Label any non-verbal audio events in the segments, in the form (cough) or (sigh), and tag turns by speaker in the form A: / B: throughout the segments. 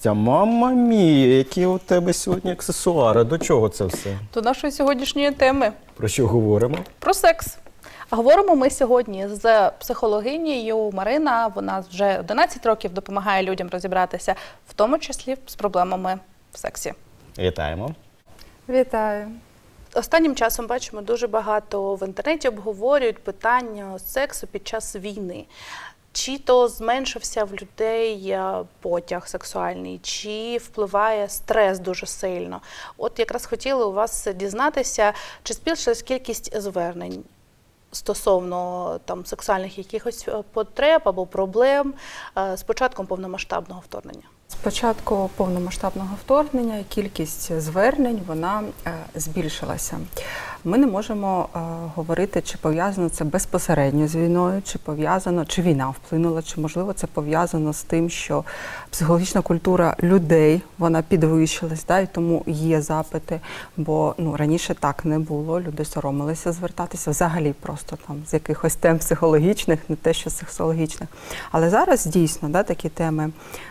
A: Настя, мама мія, які у тебе сьогодні аксесуари. До чого це все?
B: До нашої сьогоднішньої теми
A: Про що говоримо?
B: про секс. А говоримо ми сьогодні з психологинею Марина. Вона вже 11 років допомагає людям розібратися, в тому числі з проблемами в сексі.
A: Вітаємо.
C: Вітаю.
B: Останнім часом бачимо дуже багато в інтернеті обговорюють питання сексу під час війни. Чи то зменшився в людей е, потяг сексуальний, чи впливає стрес дуже сильно? От якраз хотіли у вас дізнатися, чи збільшилась кількість звернень стосовно там сексуальних якихось е, потреб або проблем е, з початком повномасштабного вторгнення?
C: З початку повномасштабного вторгнення кількість звернень вона збільшилася. Ми не можемо е, говорити, чи пов'язано це безпосередньо з війною, чи пов'язано, чи війна вплинула, чи можливо це пов'язано з тим, що психологічна культура людей вона підвищилась, да, і тому є запити. Бо ну раніше так не було. Люди соромилися звертатися взагалі просто там з якихось тем психологічних, не те, що сексологічних. Але зараз дійсно да, такі теми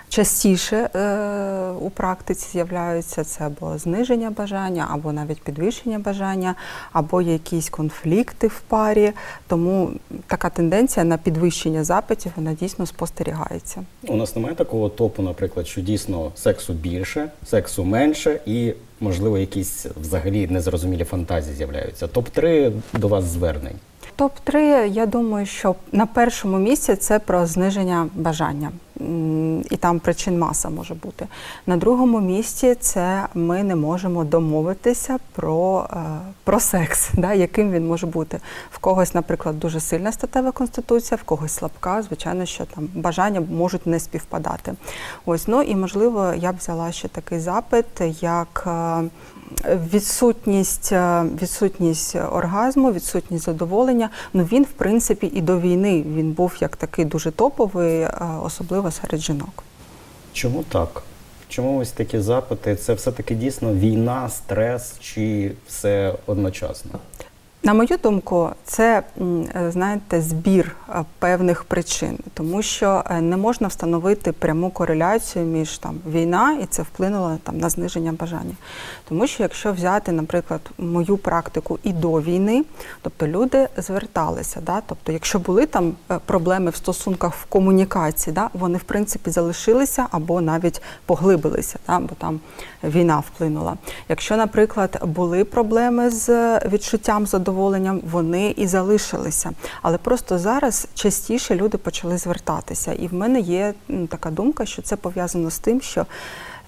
C: частіше е, у практиці з'являються це або зниження бажання, або навіть підвищення бажання, або якісь конфлікти в парі. Тому така тенденція на підвищення запитів вона дійсно спостерігається.
A: У нас немає такого топу, наприклад, що дійсно сексу більше, сексу менше, і, можливо, якісь взагалі незрозумілі фантазії з'являються. Топ-3 до вас звернень.
C: Топ-3, я думаю, що на першому місці це про зниження бажання. І там причин маса може бути. На другому місці це ми не можемо домовитися про, е, про секс, (laughs) да, яким він може бути. В когось, наприклад, дуже сильна статева конституція, в когось слабка. Звичайно, що там бажання можуть не співпадати. Ось, ну і можливо, я б взяла ще такий запит, як. Відсутність, е, відсутність оргазму, відсутність задоволення. Ну він, в принципі, і до війни він був як такий дуже топовий, е, особливо серед жінок.
A: Чому так? Чому ось такі запити? Це все-таки дійсно війна, стрес чи все одночасно?
C: На мою думку, це е, знаєте збір е, певних причин, тому що е, не можна встановити пряму кореляцію між там війна і це вплинуло там на зниження бажання. Тому що якщо взяти, наприклад, мою практику і до війни, тобто люди зверталися, да, тобто, якщо були там проблеми в стосунках в комунікації, да, вони в принципі залишилися або навіть поглибилися, да, бо там війна вплинула. Якщо, наприклад, були проблеми з відчуттям задоволенням, вони і залишилися. Але просто зараз частіше люди почали звертатися. І в мене є така думка, що це пов'язано з тим, що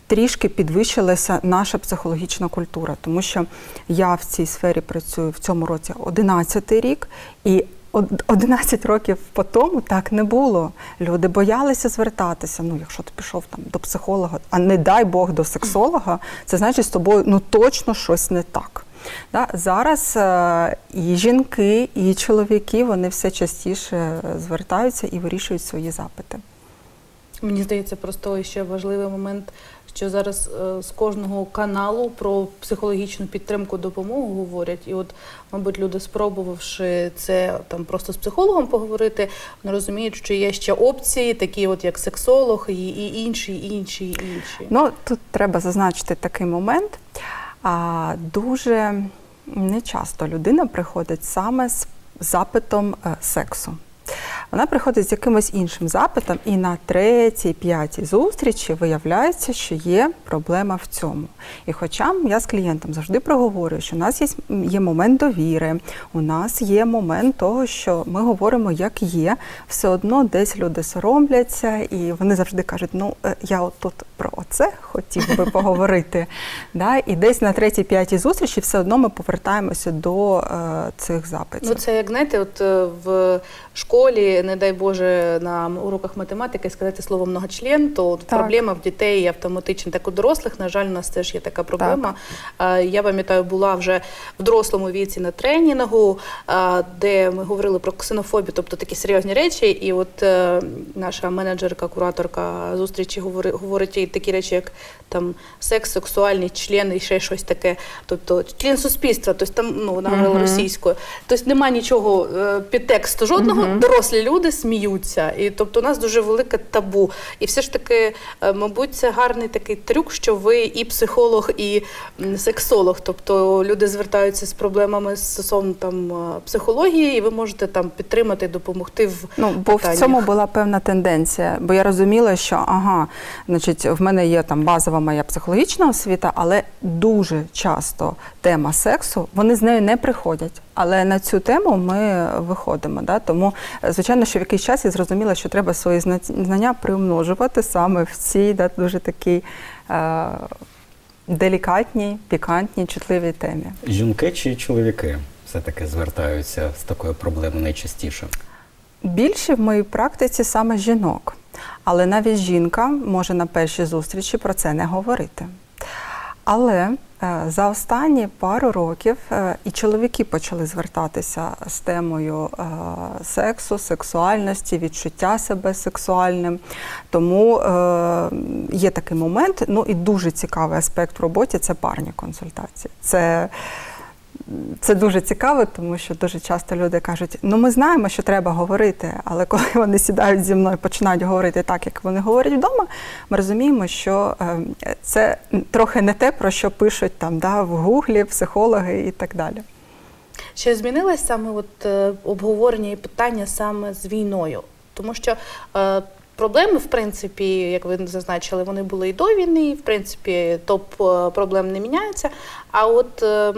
C: трішки підвищилася наша психологічна культура, тому що я в цій сфері працюю в цьому році 11 рік і. Од- 11 років по тому так не було. Люди боялися звертатися. Ну, якщо ти пішов там до психолога, а не дай Бог до сексолога, це значить з тобою ну точно щось не так. Да? Зараз е, і жінки, і чоловіки вони все частіше звертаються і вирішують свої запити.
B: Мені здається, просто ще важливий момент, що зараз е, з кожного каналу про психологічну підтримку допомогу говорять. І от, мабуть, люди, спробувавши це там просто з психологом поговорити, вони розуміють, що є ще опції, такі от як сексолог, і, і інші, і інші, і інші.
C: Ну тут треба зазначити такий момент. А дуже нечасто людина приходить саме з запитом е, сексу. Вона приходить з якимось іншим запитом, і на третій, п'ятій зустрічі виявляється, що є проблема в цьому. І хоча я з клієнтом завжди проговорюю, що у нас є, є момент довіри, у нас є момент того, що ми говоримо, як є, все одно десь люди соромляться, і вони завжди кажуть: ну е, я от тут про оце хотів би поговорити. (laughs) Да? І десь на третій, п'ятій зустрічі все одно ми повертаємося до е, цих запитів.
B: Ну, це як знаєте, от е, в школі, не дай Боже, на уроках математики сказати слово многочлен, то
C: Так.
B: проблема в дітей автоматично. Так у дорослих, на жаль, у нас теж є така проблема. Е, Я пам'ятаю, була вже в дорослому віці на тренінгу, де ми говорили про ксенофобію, тобто такі серйозні речі. І от е, наша менеджерка, кураторка зустрічі говорить і такі речі, як там секс, сексуальний член і ще щось таке. Тобто член суспільства, тобто там ну вона говорила
C: Мгм.
B: російською. Тобто немає нічого е, підтексту жодного. Дорослі люди сміються, і тобто у нас дуже велике табу. І все ж таки, е, мабуть, це гарний такий трюк, що ви і психолог, і сексолог. Тобто люди звертаються з проблемами стосовно там е, психології, і ви можете там підтримати, допомогти в
C: Ну, бо в цьому була певна тенденція, бо я розуміла, що ага, значить, в мене є там базова моя психологічна освіта, але дуже часто тема сексу, вони з нею не приходять. Але на цю тему ми виходимо. Да? Тому, звичайно, що в якийсь час я зрозуміла, що треба свої знання приумножувати саме в цій да, дуже такій е- делікатній, пікантній, чутливій темі.
A: Жінки чи чоловіки все-таки звертаються з такою проблемою найчастіше?
C: Більше в моїй практиці саме жінок, але навіть жінка може на першій зустрічі про це не говорити. Але е, за останні пару років е, і чоловіки почали звертатися з темою е, сексу, сексуальності, відчуття себе сексуальним. Тому є такий момент. Ну і дуже цікавий аспект в роботі це парні консультації. Це це дуже цікаво, тому що дуже часто люди кажуть: ну ми знаємо, що треба говорити, але коли (laughs) вони сідають зі мною і починають говорити так, як вони говорять вдома, ми розуміємо, що е, це трохи не те, про що пишуть там да, в гуглі, психологи і так далі.
B: Чи змінилось саме от, е, обговорення і питання саме з війною? Тому що е, проблеми, в принципі, як ви зазначили, вони були і до війни, і, в принципі, топ е, проблем не міняється. А от е,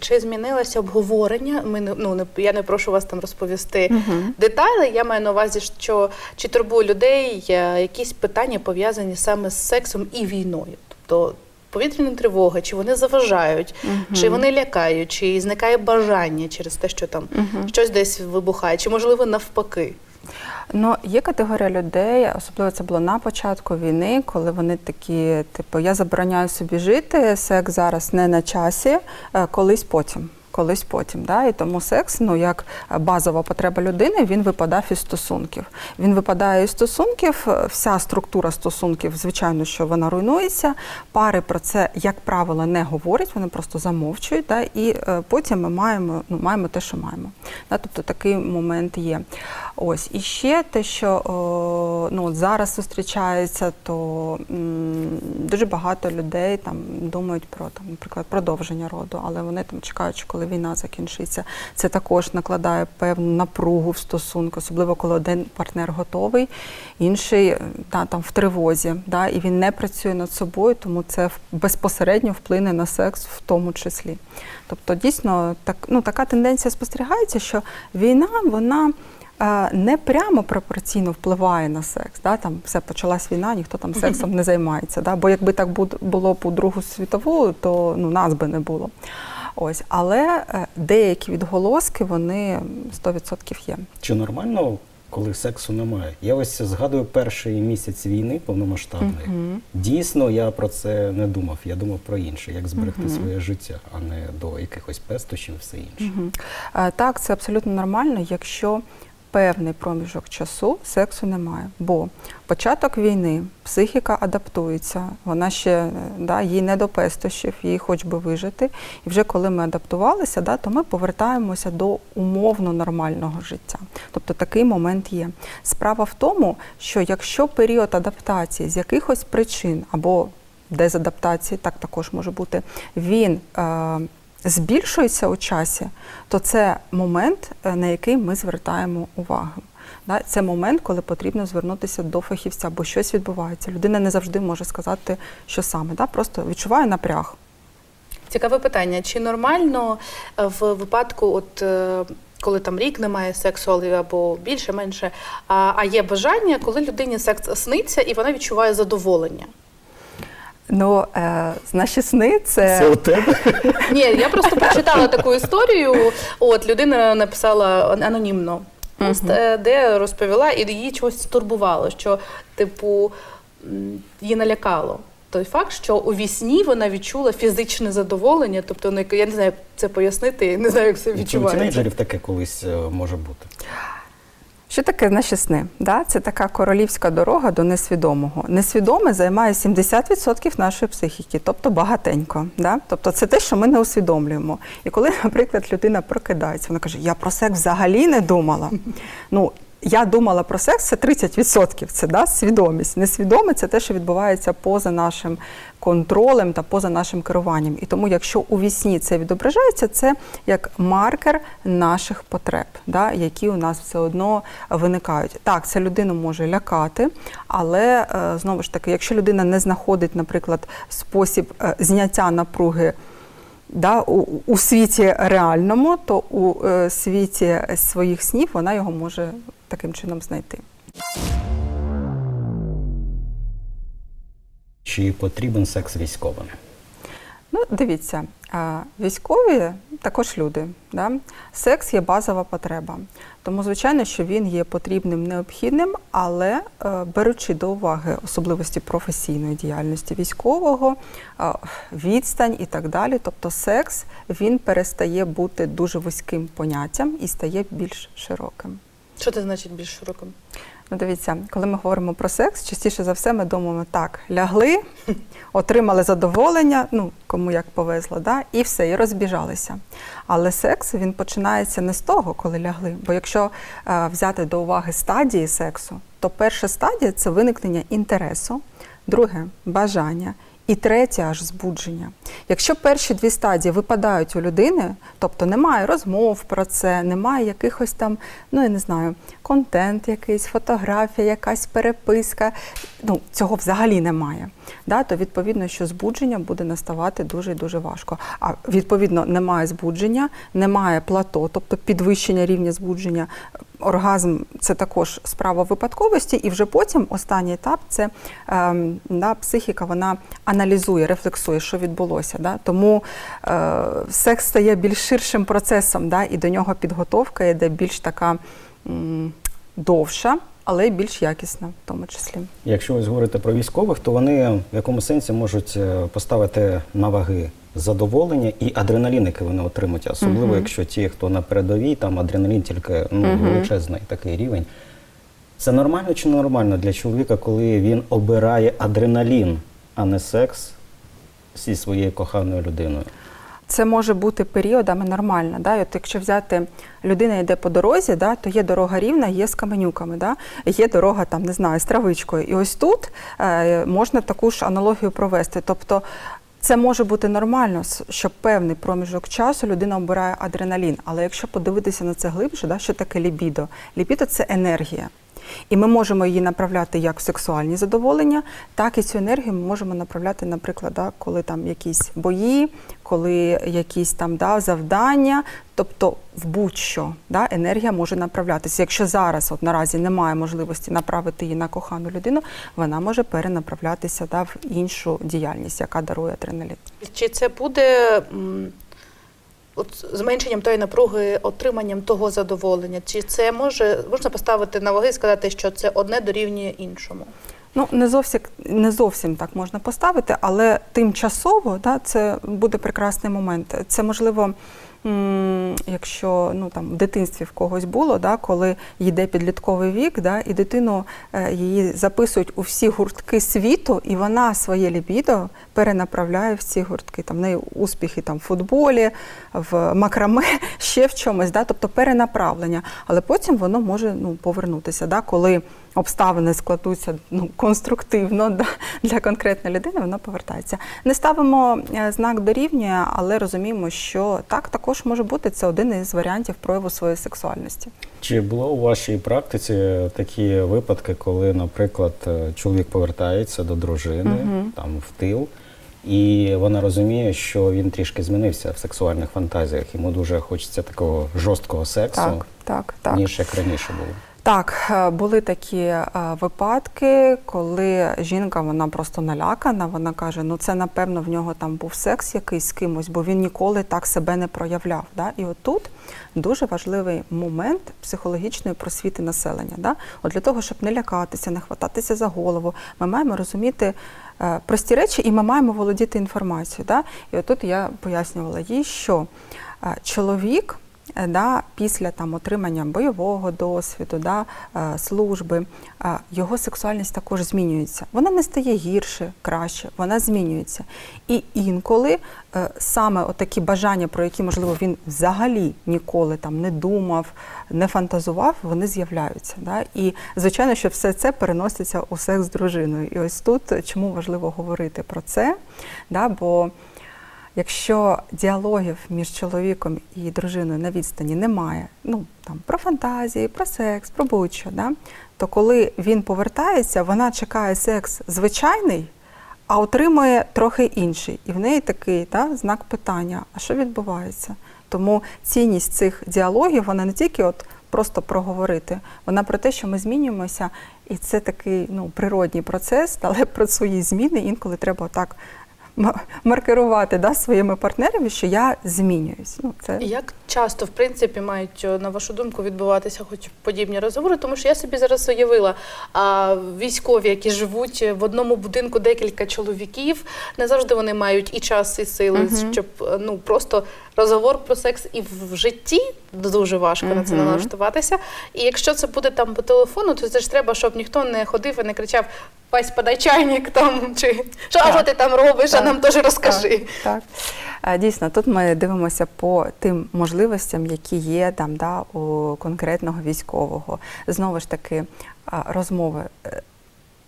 B: чи змінилося обговорення? Ми не ну не я не прошу вас там розповісти деталі. Я маю на увазі, що чи турбує людей е, якісь питання пов'язані саме з сексом і війною, тобто. Повітряна тривога, чи вони заважають, чи вони лякають, чи зникає бажання через те, що там щось десь вибухає, чи можливо навпаки.
C: Ну, є категорія людей, особливо це було на початку війни, коли вони такі, типу, я забороняю собі жити, секс зараз не на часі, е, колись потім. Колись потім, да? і тому секс, ну як базова потреба людини, він випадав із стосунків. Він випадає із стосунків, е, вся структура стосунків, звичайно, що вона руйнується. Пари про це, як правило, не говорять, вони просто замовчують. Да? І е, потім ми маємо, ну, маємо те, що маємо. Да? Тобто такий момент є. Ось і ще те, що о, ну, от зараз зустрічається, то дуже багато людей там думають про там, наприклад, продовження роду, але вони там чекають, коли війна закінчиться. Це також накладає певну напругу в стосунку, особливо коли один партнер готовий, інший е, та, там в тривозі, да, і він не працює над собою, тому це безпосередньо вплине на секс в тому числі. Тобто, дійсно, так, ну, така тенденція спостерігається, що війна, вона е, не прямо пропорційно впливає на секс. Да? Там все почалась війна, ніхто там сексом не займається. Да? Бо якби так було б у Другу світову, то ну, нас би не було. Ось, але е, деякі відголоски вони 100% є.
A: Чи нормально, коли сексу немає? Я ось згадую перший місяць війни повномасштабної. Дійсно, я про це не думав. Я думав про інше, як зберегти своє життя, а не до якихось пестощів і все інше.
C: Е, Так, це абсолютно нормально, якщо певний проміжок часу сексу немає. Бо початок війни, психіка адаптується, вона ще е, да, їй не до пестощів, їй хоч би вижити. І вже коли ми адаптувалися, да, то ми повертаємося до умовно нормального життя. Тобто такий момент є. Справа в тому, що якщо період адаптації з якихось причин або дезадаптації, так також може бути, він е, збільшується у часі, то це момент, е, на який ми звертаємо увагу. Це момент, коли потрібно звернутися до фахівця, бо щось відбувається. Людина не завжди може сказати, що саме. Просто відчуває напряг.
B: Цікаве питання: чи нормально е, в випадку, от е, коли там рік немає сексу, або більше, менше, а, а є бажання, коли людині секс сниться і вона відчуває задоволення?
C: Ну, е, наші сни це,
A: Це у тебе?
B: Ні, я просто прочитала таку історію. От людина написала анонімно пост, е, де розповіла, і її чогось стурбувало, що, типу, м, її налякало. Той факт, що у вісні вона відчула фізичне задоволення, тобто ну, я не знаю, як це пояснити, я не знаю, як це
A: Це у
B: відчувається.
A: тінейджерів таке колись е, може бути.
C: Що таке наші сни? Да? Це така королівська дорога до несвідомого. Несвідоме займає 70% нашої психіки, тобто багатенько. Да? Тобто це те, що ми не усвідомлюємо. І коли, (laughs) наприклад, людина прокидається, вона каже, я про секс взагалі не думала. Ну, я думала про секс, це 30%, це да, свідомість. Несвідоме це те, що відбувається поза нашим контролем та поза нашим керуванням. І тому, якщо у вісні це відображається, це як маркер наших потреб, да, які у нас все одно виникають. Так, це людину може лякати, але е, знову ж таки, якщо людина не знаходить, наприклад, спосіб е, зняття напруги да, у, у світі реальному, то у е, світі своїх снів вона його може таким чином знайти.
A: Чи потрібен секс військовим?
C: Ну, дивіться, військові також люди. Да? Секс є базова потреба. Тому, звичайно, що він є потрібним, необхідним, але е, беручи до уваги особливості професійної діяльності військового, відстань і так далі, тобто секс він перестає бути дуже вузьким поняттям і стає більш широким.
B: Що це значить більш широким?
C: Ну, дивіться, коли ми говоримо про секс, частіше за все ми думаємо так: лягли, отримали задоволення, ну кому як повезло, да, і все, і розбіжалися. Але секс він починається не з того, коли лягли. Бо якщо е, взяти до уваги стадії сексу, то перша стадія це виникнення інтересу, друге бажання. І третє аж збудження. Якщо перші дві стадії випадають у людини, тобто немає розмов про це, немає якихось там, ну я не знаю, контент якийсь, фотографія, якась переписка, ну цього взагалі немає. Да, то відповідно, що збудження буде наставати дуже і дуже важко. А відповідно, немає збудження, немає плато, тобто підвищення рівня збудження. Оргазм це також справа випадковості, і вже потім останній етап це ем, да, психіка, вона аналізує, рефлексує, що відбулося. Да? Тому е, секс стає більш ширшим процесом, да? і до нього підготовка йде більш така м, довша, але й більш якісна в тому числі.
A: Якщо ви говорите про військових, то вони в якому сенсі можуть е, поставити на ваги задоволення і адреналін, який вони отримують, особливо
C: Мгм.
A: якщо ті, хто на передовій, там адреналін тільки ну,
C: Мгм.
A: величезний такий рівень. Це нормально чи нормально для чоловіка, коли він обирає адреналін, а не секс зі своєю коханою людиною?
C: Це може бути періодами нормально. Да? І От якщо взяти людина йде по дорозі, да, то є дорога рівна, є з каменюками, да? є дорога там, не знаю, з травичкою. І ось тут е, можна таку ж аналогію провести. Тобто це може бути нормально, що певний проміжок часу людина обирає адреналін. Але якщо подивитися на це глибше, да, що таке лібідо? Лібідо це енергія. І ми можемо її направляти як в сексуальні задоволення, так і цю енергію ми можемо направляти, наприклад, да, коли там якісь бої, коли якісь там да, завдання. Тобто в будь-що да, енергія може направлятися. Якщо зараз от наразі немає можливості направити її на кохану людину, вона може перенаправлятися да, в іншу діяльність, яка дарує адреналін.
B: Чи це буде от, зменшенням тої напруги, отриманням того задоволення? Чи це може можна поставити на ваги і сказати, що це одне дорівнює іншому?
C: Ну, не зовсім, не зовсім так можна поставити, але тимчасово да, це буде прекрасний момент. Це можливо, якщо ну, там, в дитинстві в когось було, да, коли йде підлітковий вік, да, і дитину е, її записують у всі гуртки світу, і вона своє лібідо перенаправляє в ці гуртки. Там, в неї успіхи там, в футболі, в макраме, (laughs) ще в чомусь, да, тобто перенаправлення. Але потім воно може ну, повернутися, да, коли обставини складуться ну, конструктивно да, для конкретної людини, воно повертається. Не ставимо е, знак дорівнює, але розуміємо, що так також може бути. Це один із варіантів прояву своєї сексуальності.
A: Чи було у вашій практиці такі випадки, коли, наприклад, е, чоловік повертається до дружини
C: Мгм.
A: там в тил, і вона розуміє, що він трішки змінився в сексуальних фантазіях. Йому дуже хочеться такого жорсткого сексу,
C: Так, так, так.
A: ніж як раніше було.
C: Так, е, були такі е, випадки, коли жінка вона просто налякана. Вона каже: ну це напевно в нього там був секс якийсь з кимось, бо він ніколи так себе не проявляв. Да? І отут дуже важливий момент психологічної просвіти населення. Да? От для того, щоб не лякатися, не хвататися за голову, ми маємо розуміти е, прості речі, і ми маємо володіти інформацією. Да? І отут я пояснювала їй, що чоловік да, після там, отримання бойового досвіду, да, е, служби, е, його сексуальність також змінюється. Вона не стає гірше, краще, вона змінюється. І інколи е, саме такі бажання, про які, можливо, він взагалі ніколи там не думав, не фантазував, вони з'являються. Да? І звичайно, що все це переноситься у секс з дружиною. І ось тут чому важливо говорити про це, да? бо Якщо діалогів між чоловіком і дружиною на відстані немає, ну там про фантазії, про секс, про будь-що, да, то коли він повертається, вона чекає секс звичайний, а отримує трохи інший. І в неї такий да, знак питання: а що відбувається? Тому цінність цих діалогів вона не тільки от просто проговорити, вона про те, що ми змінюємося, і це такий ну, природній процес, (laughs) але про свої зміни інколи треба так маркерувати да, своїми партнерами, що я змінююсь. Ну, це...
B: Як часто, в принципі, мають, е, на вашу думку, відбуватися хоч подібні розговори? Тому що я собі зараз уявила, а, військові, які живуть в одному будинку декілька чоловіків, не завжди вони мають і час, і сили,
C: Мгм.
B: щоб е, ну просто розговор про секс і в житті дуже важко на це налаштуватися. І якщо це буде там по телефону, то це ж треба, щоб ніхто не ходив і не кричав Вась, подай чайник там чи що, а
C: Так.
B: що ти там робиш, а нам теж розкажи.
C: Так, так. Дійсно, тут ми дивимося по тим можливостям, які є там да, у конкретного військового. Знову ж таки, розмови. Е,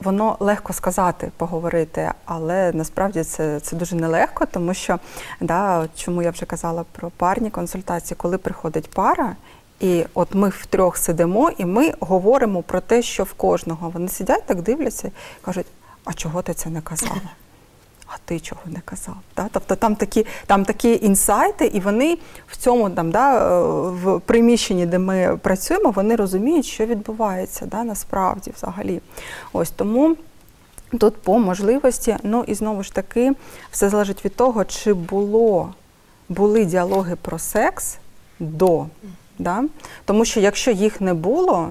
C: Воно легко сказати, поговорити, але насправді це, це дуже нелегко, тому що да, чому я вже казала про парні консультації, коли приходить пара, і от ми втрьох сидимо, і ми говоримо про те, що в кожного. Вони сидять, так дивляться кажуть: а чого ти це не казала? А ти чого не казав? Да? Тобто там такі, там такі інсайти, і вони в цьому там, да, е, в приміщенні, де ми працюємо, вони розуміють, що відбувається да, насправді взагалі. Ось тому. Тут по можливості, ну і знову ж таки, все залежить від того, чи було, були діалоги про секс до. Да? Тому що якщо їх не було,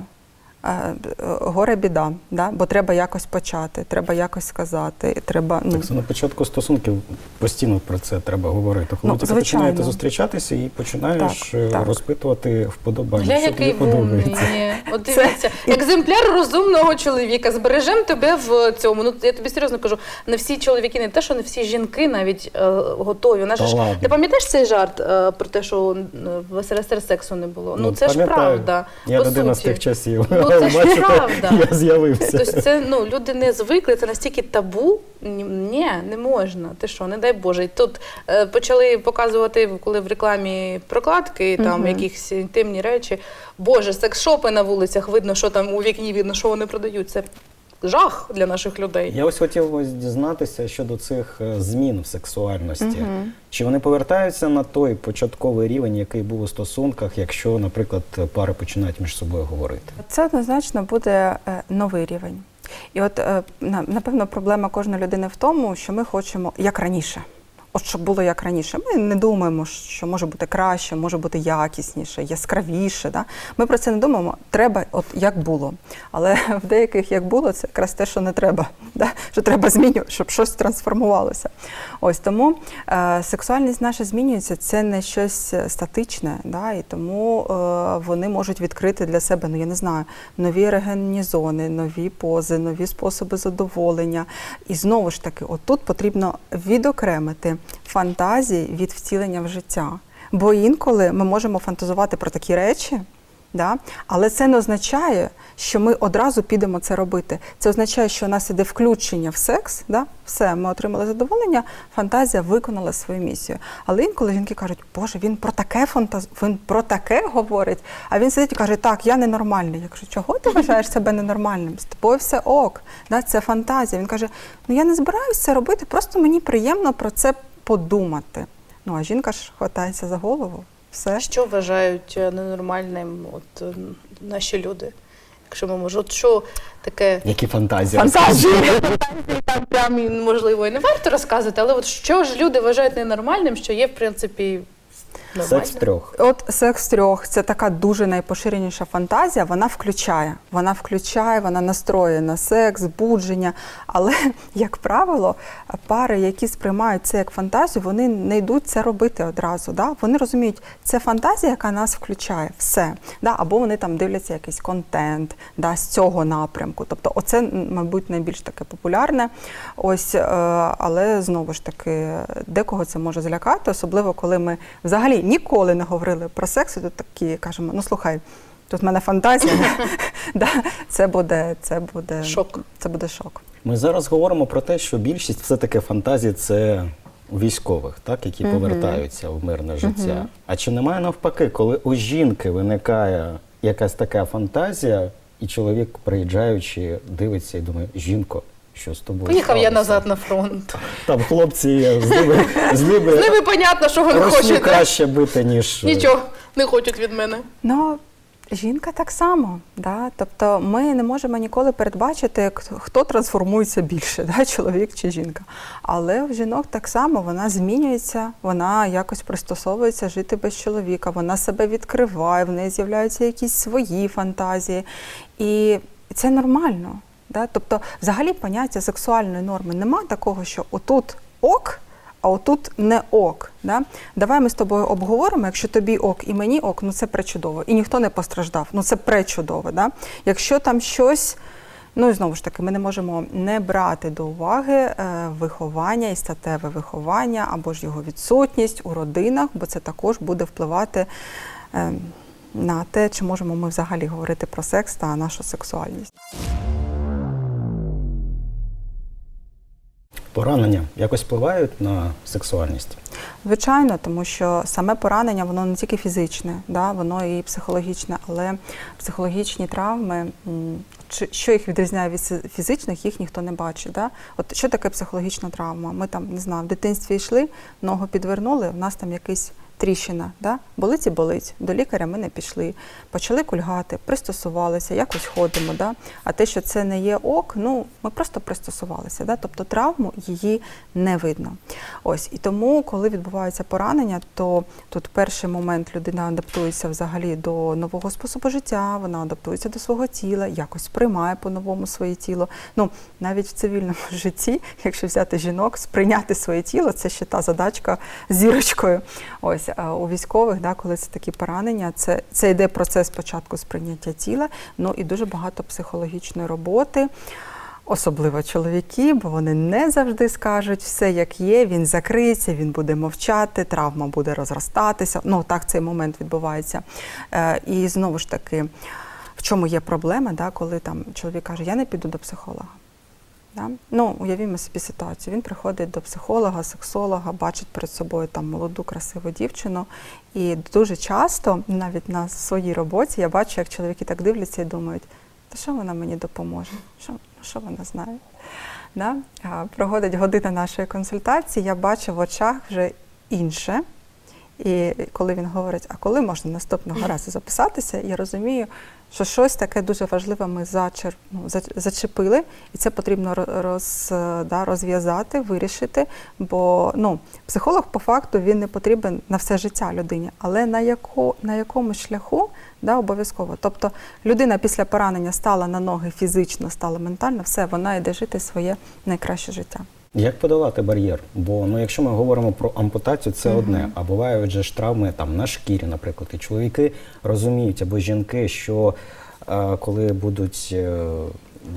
C: е, горе біда, да? бо треба якось почати, треба якось сказати, треба. Ну,
A: Так це на початку стосунків постійно про це треба говорити. Коли
C: Ну,
A: ти починаєте зустрічатися і починаєш
C: Так,
A: е,
C: так.
A: розпитувати вподобання,
B: Гля,
A: що
B: який
A: тобі подобається.
B: вумний. От дивіться, екземпляр розумного чоловіка. Збережемо тебе в цьому. Ну я тобі серйозно кажу, не всі чоловіки, не те, що не всі жінки навіть е, готові. Же ж ти пам'ятаєш цей жарт е, про те, що в СРСР сексу не було? Ну, це ж правда.
A: Я
B: по
A: людина з тих часів.
B: Ну, (laughs) це ж правда.
A: Я з'явився.
B: Тобто це ну люди не звикли, це настільки табу. Ні, ні, не можна. Ти що, не дай Боже. І тут е, почали показувати, коли в рекламі прокладки, там
C: Мгм.
B: якісь інтимні речі. Боже, секс-шопи на вулицях, видно, що там у вікні видно, що вони продають. Це жах для наших людей.
A: Я ось хотів ось дізнатися щодо цих е, змін в сексуальності.
C: Мгм.
A: Чи вони повертаються на той початковий рівень, який був у стосунках, якщо, наприклад, пари починають між собою говорити?
C: Це однозначно буде е, новий рівень. І от е, напевно проблема кожної людини в тому, що ми хочемо як раніше. От щоб було як раніше. Ми не думаємо, що може бути краще, може бути якісніше, яскравіше. Да? Ми про це не думаємо. Треба, от як було. Але (laughs) в деяких як було, це якраз те, що не треба. Да? Що треба змінювати, щоб щось трансформувалося. Ось тому е, сексуальність наша змінюється, це не щось е, статичне, да? і тому е, вони можуть відкрити для себе, ну я не знаю, нові ерогенні зони, нові пози, нові способи задоволення. І знову ж таки, отут потрібно відокремити фантазії від втілення в життя. Бо інколи ми можемо фантазувати про такі речі. Да? Але це не означає, що ми одразу підемо це робити. Це означає, що у нас іде включення в секс, да? все, ми отримали задоволення, фантазія виконала свою місію. Але інколи жінки кажуть, Боже, він про таке фантаз... він про таке говорить, а він сидить і каже, так, я ненормальний. Я кажу, чого ти вважаєш себе ненормальним? З тобою все ок, да? це фантазія. Він каже, ну я не збираюся це робити, просто мені приємно про це подумати. Ну а жінка ж хватається за голову. Все.
B: Що вважають е, ненормальним от, е, наші люди? Якщо ми можемо, от що таке
A: Які фантазії?
C: Фантазії.
B: фантазії там прям можливо і не варто розказувати, але от що ж люди вважають ненормальним, що є в принципі
A: Секс трьох.
C: От секс трьох це така дуже найпоширеніша фантазія. Вона включає. Вона включає, вона настроює на секс, будження. Але, як правило, пари, які сприймають це як фантазію, вони не йдуть це робити одразу. Да? Вони розуміють, це фантазія, яка нас включає, все. Да? Або вони там дивляться якийсь контент да, з цього напрямку. Тобто, оце, мабуть, найбільш таке популярне. Ось, е, але знову ж таки, декого це може злякати, особливо коли ми взагалі ніколи не говорили про секс, і тут такі кажемо: ну слухай, тут в мене фантазія. (laughs) Да, Це буде, це буде
B: Шок.
C: Це буде шок.
A: Ми зараз говоримо про те, що більшість все-таки фантазій це військових, так, які повертаються в мирне життя. А чи немає навпаки, коли у жінки виникає якась така фантазія, і чоловік, приїжджаючи, дивиться і думає, жінко, що з тобою?
B: Поїхав я назад на фронт.
A: Там хлопці з ними, з (laughs) ними,
B: З ними понятно, що
A: русню
B: хочете.
A: краще бити, ніж.
B: Нічого не хочуть від мене.
C: Ну, жінка так само. Да? Тобто ми не можемо ніколи передбачити, як- хто трансформується більше, (laughs) да? чоловік чи жінка. Але в жінок так само вона змінюється, вона якось пристосовується жити без чоловіка, вона себе відкриває, в неї з'являються якісь свої фантазії. І це нормально. Да? Тобто, взагалі поняття сексуальної норми нема такого, що отут ок. А отут не ок. Да? Давай ми з тобою обговоримо, якщо тобі ок і мені ок, ну це пречудово. І ніхто не постраждав. Ну це пречудово. Да? Якщо там щось, ну і знову ж таки, ми не можемо не брати до уваги е, виховання і статеве виховання або ж його відсутність у родинах, бо це також буде впливати е, на те, чи можемо ми взагалі говорити про секс та нашу сексуальність.
A: Поранення якось впливають на сексуальність.
C: Звичайно, тому що саме поранення воно не тільки фізичне, да, воно і психологічне, але психологічні травми, чи- що їх відрізняє від фізичних, їх ніхто не бачить. Да? От що таке психологічна травма? Ми там не знаю, в дитинстві йшли, ногу підвернули, в нас там якийсь тріщина, да? болить і болить. До лікаря ми не пішли, почали кульгати, пристосувалися, якось ходимо. Да? А те, що це не є ок, ну ми просто пристосувалися. Да? Тобто травму її не видно. Ось і тому, коли відбувається поранення, то тут перший момент людина адаптується взагалі до нового способу життя, вона адаптується до свого тіла, якось сприймає по-новому своє тіло. Ну навіть в цивільному (laughs) житті, якщо взяти жінок, сприйняти своє тіло, це ще та задачка зірочкою. Ось у військових, да, коли це такі поранення, це, це йде процес спочатку сприйняття тіла, ну і дуже багато психологічної роботи. Особливо чоловіки, бо вони не завжди скажуть все, як є. Він закриється, він буде мовчати, травма буде розростатися. Ну так цей момент відбувається. Е, і знову ж таки, в чому є проблема, да, коли там чоловік каже, я не піду до психолога. Да? Ну, уявімо собі ситуацію. Він приходить до психолога, сексолога, бачить перед собою там молоду, красиву дівчину. І дуже часто, навіть на своїй роботі, я бачу, як чоловіки так дивляться і думають, та що вона мені допоможе? Що, ну, що вона знає? Да? Проходить година нашої консультації, я бачу в очах вже інше. І коли він говорить, а коли можна наступного разу записатися, я розумію, що щось таке дуже важливе ми зачер... ну, зачепили, і це потрібно ро- роз... да, розв'язати, вирішити. Бо ну, психолог по факту він не потрібен на все життя людині, але на, яко... на якому шляху да, обов'язково. Тобто людина після поранення стала на ноги фізично, стала ментально, все, вона йде жити своє найкраще життя.
A: Як подолати бар'єр? Бо ну, якщо ми говоримо про ампутацію, це одне. А бувають же ж травми там на шкірі, наприклад. І чоловіки розуміють або жінки, що е, коли будуть е,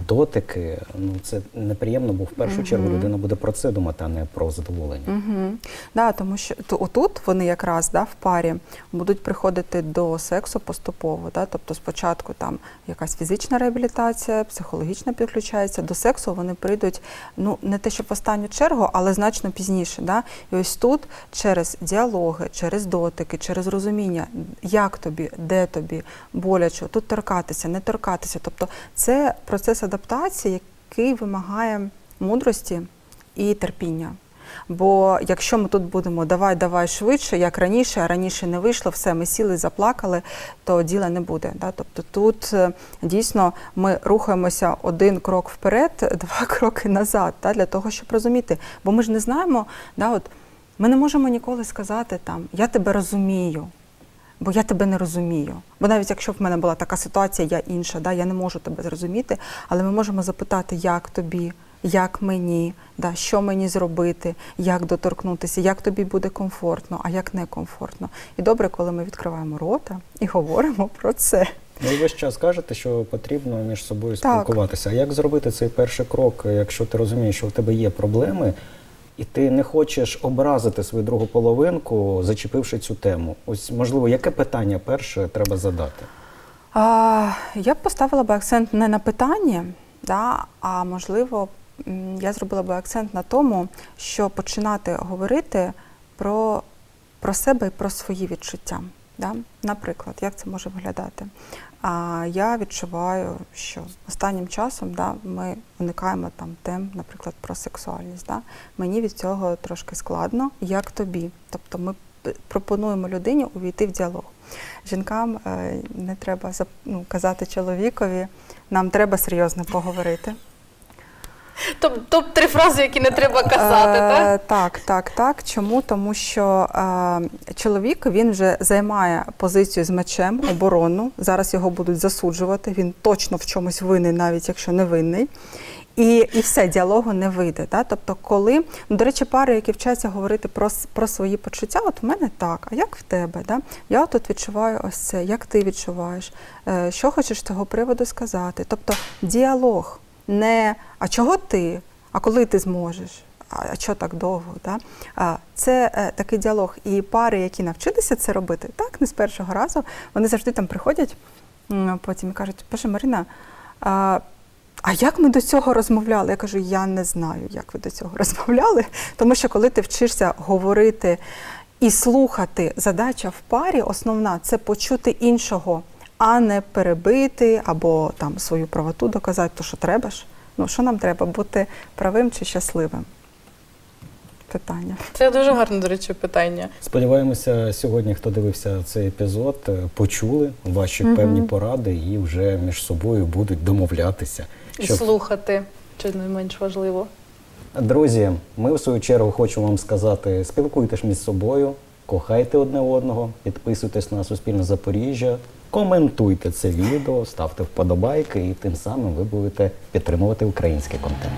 A: дотики, ну це неприємно, бо в першу чергу людина буде про це думати, а не про задоволення.
C: Угу. Да, тому що то, отут вони якраз да, в парі будуть приходити до сексу поступово. Да? Тобто спочатку там якась фізична реабілітація, психологічна підключається. До сексу вони прийдуть ну не те, що в останню чергу, але значно пізніше. Да? І ось тут через діалоги, через дотики, через розуміння, як тобі, де тобі, боляче, тут торкатися, не торкатися. Тобто це процес адаптації, який вимагає мудрості і терпіння. Бо якщо ми тут будемо давай, давай швидше, як раніше, а раніше не вийшло, все, ми сіли, заплакали, то діла не буде. Да? Тобто тут е, дійсно ми рухаємося один крок вперед, (laughs) два кроки назад, да? для того, щоб розуміти. Бо ми ж не знаємо, да, от, Ми не можемо ніколи сказати там Я тебе розумію, бо я тебе не розумію. Бо навіть якщо в мене була така ситуація, я інша, да, я не можу тебе зрозуміти, але ми можемо запитати, як тобі, як мені, да, що мені зробити, як доторкнутися, як тобі буде комфортно, а як некомфортно. І добре, коли ми відкриваємо рота і говоримо про це.
A: Ну, і весь час кажете, що потрібно між собою
C: Так.
A: спілкуватися. А як зробити цей перший крок, якщо ти розумієш, що в тебе є проблеми, і ти не хочеш образити свою другу половинку, зачепивши цю тему? Ось, можливо, яке питання перше треба задати?
C: А, я б поставила би акцент не на питанні, да, а можливо, я зробила би акцент на тому, що починати говорити про, про себе і про свої відчуття. Да? Наприклад, як це може виглядати? А, я відчуваю, що останнім часом да, ми уникаємо там тем, наприклад, про сексуальність. Да? Мені від цього трошки складно, як тобі. Тобто ми пропонуємо людині увійти в діалог. Жінкам е, не треба ну, казати чоловікові, нам треба серйозно поговорити.
B: Топ, топ три фрази, які не треба казати,
C: Е,
B: так?
C: Так, так, так. Чому? Тому що е, чоловік він вже займає позицію з мечем, оборону. Зараз його будуть засуджувати. Він точно в чомусь винний, навіть якщо не винний. І, і все, діалогу не вийде. Да? Тобто, коли, ну, до речі, пари, які вчаться говорити про, про свої почуття, от в мене так, а як в тебе? Да? Я тут відчуваю ось це, як ти відчуваєш, е, що хочеш з цього приводу сказати. Тобто діалог, не а чого ти, а коли ти зможеш, а, що так довго? Да? Це е, такий діалог. І пари, які навчилися це робити, так, не з першого разу, вони завжди там приходять потім і кажуть, Боже, Марина, а, а як ми до цього розмовляли? Я кажу, я не знаю, як ви до цього розмовляли. Тому що коли ти вчишся говорити і слухати, задача в парі основна це почути іншого, а не перебити або там свою правоту доказати, то що треба ж. Ну, що нам треба бути правим чи щасливим? Питання.
B: Це дуже гарне, до речі, питання.
A: Сподіваємося, сьогодні, хто дивився цей епізод, е, почули ваші
C: Мгм.
A: певні поради і вже між собою будуть домовлятися.
B: І
A: щоб
B: слухати, що не менш важливо.
A: Друзі, ми в свою чергу хочемо вам сказати: спілкуйтесь між собою, кохайте одне одного, підписуйтесь на Суспільне Запоріжжя, коментуйте це відео, ставте вподобайки, і тим самим ви будете підтримувати український контент.